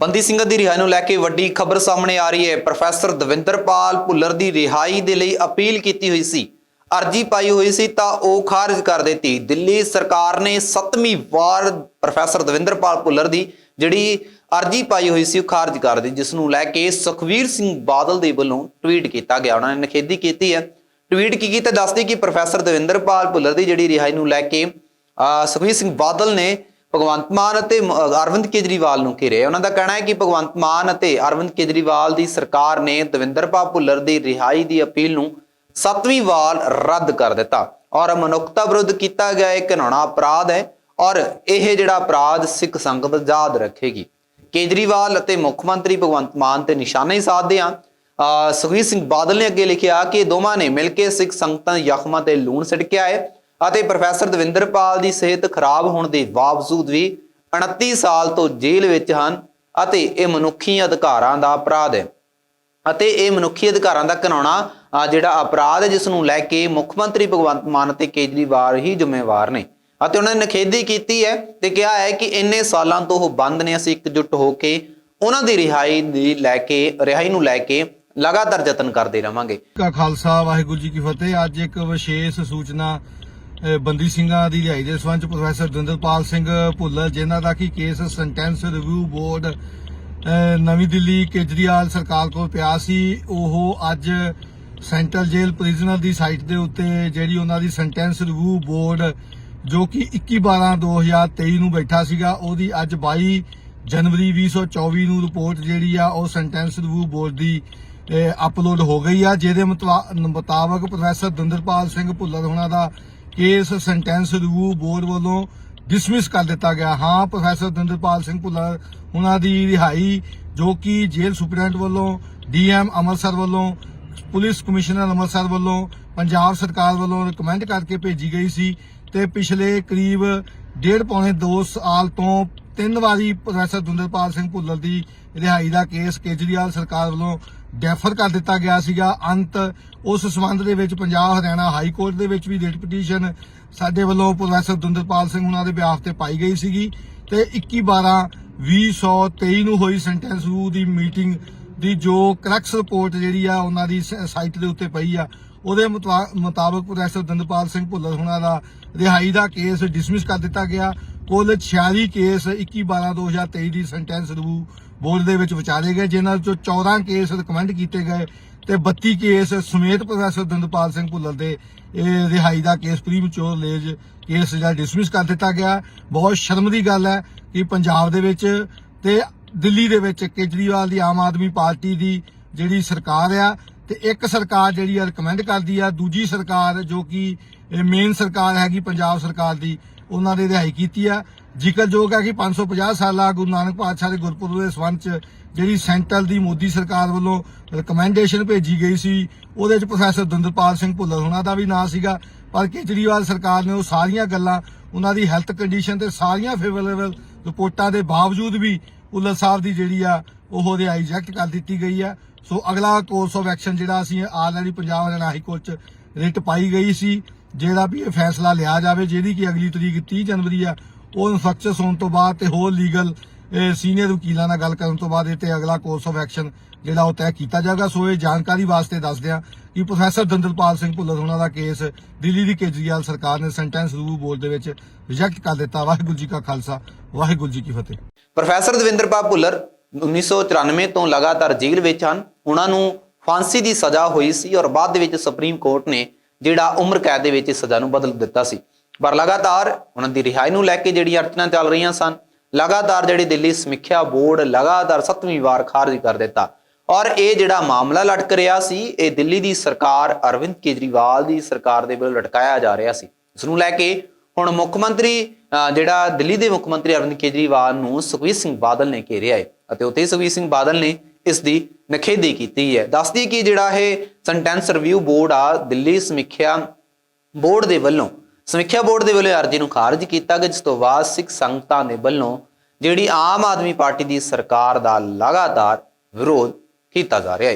ਬੰਦੀ ਸਿੰਘਾਂ ਦੀ ਰਿਹਾਈ ਨੂੰ ਲੈ ਕੇ ਵੱਡੀ ਖਬਰ ਸਾਹਮਣੇ ਆ ਰਹੀ ਹੈ। ਪ੍ਰੋਫੈਸਰ ਦਵਿੰਦਰਪਾਲ ਭੁੱਲਰ ਦੀ ਰਿਹਾਈ ਦੇ ਲਈ ਅਪੀਲ ਕੀਤੀ ਹੋਈ ਸੀ। ਅਰਜੀ ਪਾਈ ਹੋਈ ਸੀ ਤਾਂ ਉਹ ਖਾਰਜ ਕਰ ਦਿੱਤੀ। ਦਿੱਲੀ ਸਰਕਾਰ ਨੇ 7ਵੀਂ ਵਾਰ ਪ੍ਰੋਫੈਸਰ ਦਵਿੰਦਰਪਾਲ ਭੁੱਲਰ ਦੀ ਜਿਹੜੀ ਅਰਜੀ ਪਾਈ ਹੋਈ ਸੀ ਉਹ ਖਾਰਜ ਕਰ ਦਿੱਤੀ, ਜਿਸ ਨੂੰ ਲੈ ਕੇ ਸੁਖਵੀਰ ਸਿੰਘ ਬਾਦਲ ਦੇ ਵੱਲੋਂ ਟਵੀਟ ਕੀਤਾ ਗਿਆ। ਉਹਨਾਂ ਨੇ ਨਿਖੇਧੀ ਕੀਤੀ ਹੈ। ਟਵੀਟ ਕੀ ਕੀਤਾ? ਦੱਸਦੀ ਕਿ ਪ੍ਰੋਫੈਸਰ ਦਵਿੰਦਰਪਾਲ ਭੁੱਲਰ ਦੀ ਜਿਹੜੀ ਰਿਹਾਈ ਨੂੰ ਲੈ ਕੇ, ਅਹ ਸੁਖਬੀਰ ਸਿੰਘ ਬਾਦਲ ਨੇ ਭਗਵੰਤ ਮਾਨ ਅਤੇ ਅਰਵਿੰਦ ਕੇਜਰੀਵਾਲ ਨੂੰ ਘੇਰਿਆ ਉਹਨਾਂ ਦਾ ਕਹਿਣਾ ਹੈ ਕਿ ਭਗਵੰਤ ਮਾਨ ਅਤੇ ਅਰਵਿੰਦ ਕੇਜਰੀਵਾਲ ਦੀ ਸਰਕਾਰ ਨੇ ਦਵਿੰਦਰਪਾਲ ਭੁੱਲਰ ਦੀ ਰਿਹਾਈ ਦੀ ਅਪੀਲ ਨੂੰ ਸੱਤਵੀਂ ਵਾਰ ਰੱਦ ਕਰ ਦਿੱਤਾ। ਔਰ ਮਨੁੱਖਤਾ ਵਿਰੁੱਧ ਕੀਤਾ ਗਿਆ ਇਹ ਘਿਨਾਉਣਾ ਅਪਰਾਧ ਹੈ ਔਰ ਇਹ ਜਿਹੜਾ ਅਪਰਾਧ ਸਿੱਖ ਸੰਗਤ ਯਾਦ ਰੱਖੇਗੀ। ਕੇਜਰੀਵਾਲ ਅਤੇ ਮੁੱਖ ਮੰਤਰੀ ਭਗਵੰਤ ਮਾਨ ਤੇ ਨਿਸ਼ਾਨੇ ਸਾਧਦੇ ਆ। ਅਹ ਸੁਖਬੀਰ ਸਿੰਘ ਬਾਦਲ ਨੇ ਅੱਗੇ ਲਿਖਿਆ ਕਿ ਦੋਵਾਂ ਨੇ ਮਿਲ ਕੇ ਸਿੱਖ ਸੰਗਤਾਂ ਦੇ ਜ਼ਖਮਾਂ ਤੇ ਲੂਣ ਛਿੜਕਿਆ ਹੈ ਅਤੇ ਪ੍ਰੋਫੈਸਰ ਦਵਿੰਦਰਪਾਲ ਦੀ ਸਿਹਤ ਖਰਾਬ ਹੋਣ ਦੇ ਬਾਵਜੂਦ ਵੀ 29 ਸਾਲ ਤੋਂ ਜੇਲ੍ਹ ਵਿੱਚ ਹਨ ਅਤੇ ਇਹ ਮਨੁੱਖੀ ਅਧਿਕਾਰਾਂ ਦਾ ਅਪਰਾਧ ਹੈ। ਅਤੇ ਇਹ ਮਨੁੱਖੀ ਅਧਿਕਾਰਾਂ ਦਾ ਘਿਨਾਉਣਾ ਜਿਹੜਾ ਅਪਰਾਧ ਹੈ, ਜਿਸ ਨੂੰ ਲੈ ਕੇ ਮੁੱਖ ਮੰਤਰੀ ਭਗਵੰਤ ਮਾਨ ਅਤੇ ਕੇਜਰੀਵਾਲ ਹੀ ਜ਼ਿੰਮੇਵਾਰ ਨੇ। ਅਤੇ ਉਹਨਾਂ ਨੇ ਨਖੇਦੀ ਕੀਤੀ ਹੈ ਤੇ ਕਿਹਾ ਹੈ ਕਿ ਇੰਨੇ ਸਾਲਾਂ ਤੋਂ ਉਹ ਬੰਦ ਨੇ, ਅਸੀਂ ਇਕਜੁੱਟ ਹੋ ਕੇ ਉਹਨਾਂ ਦੀ ਰਿਹਾਈ ਦੀ ਲੈ ਕੇ, ਰਿਹਾਈ ਨੂੰ ਲੈ ਕੇ ਲਗਾਤਾਰ ਯਤਨ ਕਰਦੇ ਰਵਾਂਗੇ। ਕਾ ਖਾਲਸਾ, ਵਾਹਿਗੁਰੂ ਜੀ ਕੀ ਫਤਿਹ। ਅੱਜ ਇੱਕ ਵਿਸ਼ੇਸ਼ ਸੂਚਨਾ ਬੰਦੀ ਸਿੰਘਾਂ ਦੀ ਰਿਹਾਈ ਦੇ ਸਬੰਧ ਪ੍ਰੋਫੈਸਰ ਦਵਿੰਦਰਪਾਲ ਸਿੰਘ ਭੁੱਲਰ, ਜਿਨ੍ਹਾਂ ਦਾ ਕਿ ਕੇਸ ਸੈਂਟੈਂਸ ਰਿਵਿਊ ਬੋਰਡ ਨਵੀਂ ਦਿੱਲੀ ਕੇਜਰੀਵਾਲ ਸਰਕਾਰ ਕੋਲ ਪਿਆ ਸੀ। ਉਹ ਅੱਜ ਸੈਂਟਰਲ ਜੇਲ੍ਹ ਪ੍ਰਿਜ਼ਨਰ ਦੀ ਸਾਈਟ ਦੇ ਉੱਤੇ ਜਿਹੜੀ ਉਹਨਾਂ ਦੀ ਸੈਂਟੈਂਸ ਰਿਵਿਊ ਬੋਰਡ, ਜੋ ਕਿ 21/12/2023 ਨੂੰ ਬੈਠਾ ਸੀਗਾ, ਉਹਦੀ ਅੱਜ 22 ਜਨਵਰੀ 2024 ਨੂੰ ਰਿਪੋਰਟ ਜਿਹੜੀ ਆ, ਉਹ ਸੈਂਟੈਂਸ ਰਿਵਿਊ ਬੋਰਡ ਦੀ ਅਪਲੋਡ ਹੋ ਗਈ ਆ, ਜਿਹਦੇ ਮੁਤਵਾ- ਮੁਤਾਬਕ ਪ੍ਰੋਫੈਸਰ ਦਿੰਦਰਪਾਲ ਸਿੰਘ ਭੁੱਲਰ ਹੋਣਾ ਦਾ ਕੇਸ ਸੈਂਟੈਂਸ ਰਿਵਿਊ ਬੋਰਡ ਵੱਲੋਂ ਡਿਸਮਿਸ ਕਰ ਦਿੱਤਾ ਗਿਆ। ਹਾਂ ਪ੍ਰੋਫੈਸਰ ਦੰਦਰਪਾਲ ਸਿੰਘ ਭੁੱਲਰ, ਉਹਨਾਂ ਦੀ ਰਿਹਾਈ ਜੋ ਕਿ ਜੇਲ੍ਹ ਸੁਪਰਡੈਂਟ ਵੱਲੋਂ, ਡੀਐਮ ਅੰਮ੍ਰਿਤਸਰ ਵੱਲੋਂ, ਪੁਲਿਸ ਕਮਿਸ਼ਨਰ ਅੰਮ੍ਰਿਤਸਰ ਵੱਲੋਂ, ਪੰਜਾਬ ਸਰਕਾਰ ਵੱਲੋਂ ਰਿਕਮੈਂਡ ਕਰਕੇ ਭੇਜੀ ਗਈ ਸੀ ਤੇ ਪਿਛਲੇ ਕਰੀਬ ਡੇਢ ਪੌਣੇ 2 ਸਾਲ ਤੋਂ ਤਿੰਨ ਵਾਰੀ ਪ੍ਰੋਫੈਸਰ ਦੁੰਦਰਪਾਲ ਸਿੰਘ ਭੁੱਲਰ ਦੀ ਰਿਹਾਈ ਦਾ ਕੇਸ ਕੇਜਰੀਵਾਲ ਸਰਕਾਰ ਵੱਲੋਂ ਡੈਫਰ ਕਰ ਦਿੱਤਾ ਗਿਆ ਸੀਗਾ। ਅੰਤ ਉਸ ਸਬੰਧ ਦੇ ਵਿੱਚ ਪੰਜਾਬ ਹਰਿਆਣਾ ਹਾਈ ਕੋਰਟ ਦੇ ਵਿੱਚ ਵੀ ਰਿਟ ਪਟੀਸ਼ਨ ਸਾਡੇ ਵੱਲੋਂ ਪ੍ਰੋਫੈਸਰ ਦੁੰਦਰਪਾਲ ਸਿੰਘ ਉਹਨਾਂ ਦੇ ਬਿਆਫ ਤੇ ਪਾਈ ਗਈ ਸੀਗੀ ਤੇ 21 12 2023 ਨੂੰ ਹੋਈ ਸੈਂਟੈਂਸ ਰੂ ਦੀ ਮੀਟਿੰਗ ਦੀ ਜੋ ਕਰੈਕਸ ਰਿਪੋਰਟ ਜਿਹੜੀ ਆ ਉਹਨਾਂ ਦੀ ਸਾਈਟ ਦੇ ਉੱਤੇ ਪਈ ਆ, ਉਹਦੇ ਮੁਤਵਾ- ਮੁਤਾਬਕ ਪ੍ਰੋਫੈਸਰ ਦੰਦਪਾਲ ਸਿੰਘ ਭੁੱਲਰ ਹੁਣਾਂ ਦਾ ਰਿਹਾਈ ਦਾ ਕੇਸ ਡਿਸਮਿਸ ਕਰ ਦਿੱਤਾ ਗਿਆ। ਕੁੱਲ 46 ਕੇਸ 21 12 2023 ਦੀ ਸੈਂਟੈਂਸ ਰਿਵਿਊ ਬੋਰਡ ਦੇ ਵਿੱਚ ਵਿਚਾਰੇ ਗਏ, ਜਿਨ੍ਹਾਂ ਵਿੱਚੋਂ 14 ਕੇਸ ਰਿਕਮੈਂਡ ਕੀਤੇ ਗਏ ਤੇ 32 ਕੇਸ ਸਮੇਤ ਪ੍ਰੋਫੈਸਰ ਦੰਦਪਾਲ ਸਿੰਘ ਭੁੱਲਰ ਦੇ, ਇਹ ਰਿਹਾਈ ਦਾ ਕੇਸ ਪ੍ਰੀਮਚੋਰ ਲੇਜ ਕੇਸ ਜਿਹੜਾ ਡਿਸਮਿਸ ਕਰ ਦਿੱਤਾ ਗਿਆ। ਬਹੁਤ ਸ਼ਰਮ ਦੀ ਗੱਲ ਹੈ ਕਿ ਪੰਜਾਬ ਦੇ ਵਿੱਚ ਤੇ ਦਿੱਲੀ ਦੇ ਵਿੱਚ ਕੇਜਰੀਵਾਲ ਦੀ ਆਮ ਆਦਮੀ ਪਾਰਟੀ ਦੀ ਜਿਹੜੀ ਸਰਕਾਰ ਆ ਤੇ ਇੱਕ ਸਰਕਾਰ ਜਿਹੜੀ ਆ ਰეკਮੈਂਡ ਕਰਦੀ ਆ, ਦੂਜੀ ਸਰਕਾਰ ਜੋ ਕਿ ਮੇਨ ਸਰਕਾਰ ਹੈਗੀ ਪੰਜਾਬ ਸਰਕਾਰ ਦੀ ਉਹਨਾਂ ਦੀ ਰਿਹਾਈ ਕੀਤੀ ਆ। ਜ਼ਿਕਰਯੋਗ ਹੈ ਕਿ 550 ਸਾਲਾ ਗੁਰੂ ਨਾਨਕ ਪਾਤਸ਼ਾਹ ਦੇ ਗੁਰਪੁਰਬ ਦੇ ਸੰਬੰਧ ਚ ਜਿਹੜੀ ਸੈਂਟਰ ਦੀ ਮੋਦੀ ਸਰਕਾਰ ਵੱਲੋਂ ਰეკਮੈਂਡੇਸ਼ਨ ਭੇਜੀ ਗਈ ਸੀ, ਉਹਦੇ ਚ ਪ੍ਰੋਫੈਸਰ ਦੰਦਰਪਾਲ ਸਿੰਘ ਭੁੱਲਰ ਹੋਣਾ ਦਾ ਵੀ ਨਾਂ ਸੀਗਾ। ਪਰ ਕੇਜਰੀਵਾਲ ਸਰਕਾਰ ਨੇ ਉਹ ਸਾਰੀਆਂ ਗੱਲਾਂ, ਉਹਨਾਂ ਦੀ ਹੈਲਥ ਕੰਡੀਸ਼ਨ ਤੇ ਸਾਰੀਆਂ ਫੇਵਰੇਬਲ ਰਿਪੋਰਟਾਂ ਦੇ ਬਾਵਜੂਦ ਵੀ ਭੁੱਲਰ ਸਾਹਿਬ ਦੀ ਜਿਹੜੀ ਆ, ਉਹ ਰਿਹਾਈ ਰਿਜੈਕਟ ਕਰ ਦਿੱਤੀ ਗਈ ਆ। ਸੋ ਅਗਲਾ ਕੋਰਸ ਆਫ ਐਕਸ਼ਨ ਜਿਹੜਾ ਅਸੀਂ already Punjab Haryana high court ਚ ਰਿਟ ਪਾਈ ਗਈ ਸੀ। ਜਿਹੜਾ ਵੀ ਇਹ ਫੈਸਲਾ ਲਿਆ ਜਾਵੇ, ਜਿਹਦੀ ਕਿ ਅਗਲੀ ਤਰੀਕ 30 ਜਨਵਰੀ ਆ, ਉਹ ਇਨਫੈਕਚਸ ਹੋਣ ਤੋਂ ਬਾਅਦ ਤੇ ਹੋਰ ਲੀਗਲ ਸੀਨੀਅਰ ਵਕੀਲਾਂ ਨਾਲ ਗੱਲ ਕਰਨ ਤੋਂ ਬਾਅਦ ਇਹ ਤੇ ਅਗਲਾ ਕੋਰਸ ਆਫ ਐਕਸ਼ਨ ਜਿਹੜਾ ਉਹ ਤੈਅ ਕੀਤਾ ਜਾਏਗਾ। ਸੋ ਇਹ ਜਾਣਕਾਰੀ ਵਾਸਤੇ ਦੱਸਦੇ ਹਾਂ ਕਿ ਪ੍ਰੋਫੈਸਰ ਦੰਦਲਪਾਲ ਸਿੰਘ ਭੁੱਲਰ ਉਹਨਾਂ ਦਾ ਕੇਸ ਦਿੱਲੀ ਦੀ ਕੇਜਰੀਵਾਲ ਸਰਕਾਰ ਨੇ ਸੈਂਟੈਂਸ ਰਿਵਿਊ ਬੋਰਡ ਦੇ ਵਿੱਚ ਰਿਜੈਕਟ ਕਰ ਦਿੱਤਾ। ਵਾਹਿਗੁਰੂ ਜੀ ਕਾ ਖਾਲਸਾ, ਵਾਹਿਗੁਰੂ ਜੀ ਕੀ ਫਤਿਹ। ਪ੍ਰੋਫੈਸਰ ਦਵਿੰਦਰਪਾਲ ਭੁੱਲਰ 1994 ਤੋਂ ਲਗਾਤਾਰ ਜੇਲ੍ਹ ਵਿੱਚ ਹਨ। ਉਹਨਾਂ ਨੂੰ ਫਾਂਸੀ ਦੀ ਸਜ਼ਾ ਹੋਈ ਸੀ ਔਰ ਬਾਅਦ ਵਿੱਚ ਸੁਪਰੀਮ ਕੋਰਟ ਨੇ ਜਿਹੜਾ ਉਮਰ ਕੈਦ ਦੇ ਵਿੱਚ ਇਸ ਸਜ਼ਾ ਨੂੰ ਬਦਲ ਦਿੱਤਾ ਸੀ। ਪਰ ਲਗਾਤਾਰ ਉਹਨਾਂ ਦੀ ਰਿਹਾਈ ਨੂੰ ਲੈ ਕੇ ਜਿਹੜੀਆਂ ਅਰਚਨਾ ਚੱਲ ਰਹੀਆਂ ਸਨ, ਲਗਾਤਾਰ ਜਿਹੜੇ ਦਿੱਲੀ ਸਮੀਖਿਆ ਬੋਰਡ ਲਗਾਤਾਰ ਸੱਤਵੀਂ ਵਾਰ ਖਾਰਜ ਕਰ ਦਿੱਤਾ। ਔਰ ਇਹ ਜਿਹੜਾ ਮਾਮਲਾ ਲਟਕ ਰਿਹਾ ਸੀ, ਇਹ ਦਿੱਲੀ ਦੀ ਸਰਕਾਰ ਅਰਵਿੰਦ ਕੇਜਰੀਵਾਲ ਦੀ ਸਰਕਾਰ ਦੇ ਵੱਲੋਂ ਲਟਕਾਇਆ ਜਾ ਰਿਹਾ ਸੀ। ਇਸ ਨੂੰ ਲੈ ਕੇ ਹੁਣ ਮੁੱਖ ਮੰਤਰੀ, ਅਹ, ਜਿਹੜਾ ਦਿੱਲੀ ਦੇ ਮੁੱਖ ਮੰਤਰੀ ਅਰਵਿੰਦ ਕੇਜਰੀਵਾਲ ਨੂੰ ਸੁਖਬੀਰ ਸਿੰਘ ਬਾਦਲ ਨੇ ਘੇਰਿਆ ਹੈ। ਅਤੇ ਉੱਥੇ ਸੁਖਬੀਰ ਸਿੰਘ ਬਾਦਲ ਨੇ ਇਸ ਦੀ ਨਖੇਦੀ ਕੀਤੀ ਹੈ। ਦੱਸਦੀ ਕਿ ਜਿਹੜਾ ਇਹ ਸੈਂਟੈਂਸ ਰਿਵਿਊ ਬੋਰਡ ਆ, ਦਿੱਲੀ ਸਮੀਖਿਆ ਬੋਰਡ ਦੇ ਵੱਲੋਂ, ਸਮੀਖਿਆ ਬੋਰਡ ਦੇ ਵੱਲੋਂ ਅਰਜੀ ਨੂੰ ਖਾਰਜ ਕੀਤਾ ਗਿਆ, ਜਿਸ ਤੋਂ ਬਾਅਦ ਸਿੱਖ ਸੰਗਤਾਂ ਦੇ ਵੱਲੋਂ ਜਿਹੜੀ ਆਮ ਆਦਮੀ ਪਾਰਟੀ ਦੀ ਸਰਕਾਰ ਦਾ ਲਗਾਤਾਰ ਵਿਰੋਧ ਕੀਤਾ ਜਾ ਰਿਹਾ ਹੈ।